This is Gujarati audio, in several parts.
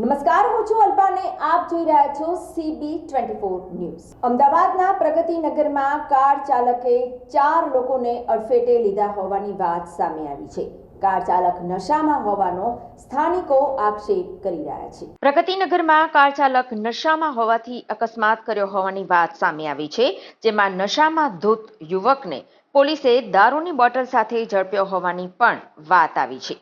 નમસ્કાર, હું છું અલ્પાને. આપ જોઈ રહ્યા છો સીબી ટ્વેન્ટી ફોર ન્યૂઝ. અમદાવાદના પ્રગતિનગરમાં કાર ચાલકે ચાર લોકોને અડફેટે લીધા હોવાની વાત સામે આવી છે. કાર ચાલક નશામાં હોવાનો સ્થાનિકો આક્ષેપ કરી રહ્યા છે. પ્રગતિનગરમાં કાર ચાલક નશામાં હોવાથી અકસ્માત કર્યો હોવાની વાત સામે આવી છે, જેમાં નશામાં ધૂત યુવકને પોલીસે દારૂની બોટલ સાથે ઝડપ્યો હોવાની પણ વાત આવી છે.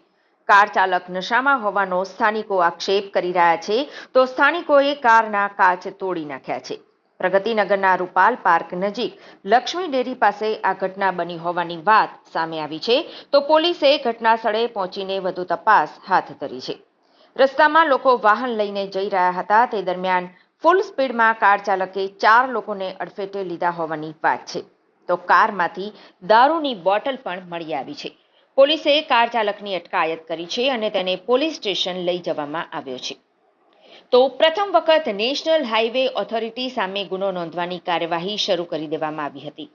કાર ચાલક નશામાં હોવાનો સ્થાનિકો આક્ષેપ કરી રહ્યા છે, તો સ્થાનિકોએ કારના કાચ તોડી નાખ્યા છે. પ્રગતિનગરના રૂપાલ પાર્ક નજીક લક્ષ્મી ડેરી પાસે આ ઘટના બની હોવાની વાત સામે આવી છે, તો પોલીસે ઘટના સ્થળે પહોંચીને વધુ તપાસ હાથ ધરી છે. રસ્તામાં લોકો વાહન લઈને જઈ રહ્યા હતા, તે દરમિયાન ફૂલ સ્પીડમાં કાર ચાલકે ચાર લોકોને અડફેટે લીધા હોવાની વાત છે. તો કારમાંથી દારૂની બોટલ પણ મળી આવી છે. પોલીસે કાર ચાલકની અટકાયત કરી છે અને તેને પોલીસ સ્ટેશન લઈ જવામાં આવ્યો છે. તો પ્રથમ વખત નેશનલ હાઈવે ઓથોરિટી સામે ગુનો નોંધવાની કાર્યવાહી શરૂ કરી દેવામાં આવી હતી.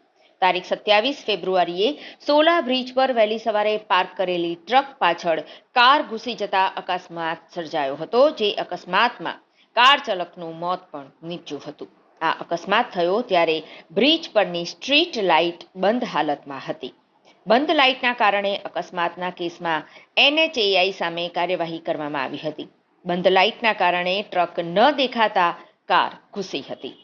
તારીખ સત્યાવીસ ફેબ્રુઆરીએ સોલા બ્રિજ પર વહેલી સવારે પાર્ક કરેલી ટ્રક પાછળ કાર ઘૂસી જતા અકસ્માત સર્જાયો હતો, જે અકસ્માતમાં કાર ચાલકનું મોત પણ નીપજ્યું હતું. આ અકસ્માત થયો ત્યારે બ્રિજ પરની સ્ટ્રીટ લાઇટ બંધ હાલતમાં હતી. બંધ લાઇટના કારણે અકસ્માતના કેસમાં એનએચએઆઈ સામે કાર્યવાહી કરવામાં આવી હતી. બંધ લાઇટના કારણે ટ્રક ન દેખાતા કાર ઘૂસી હતી.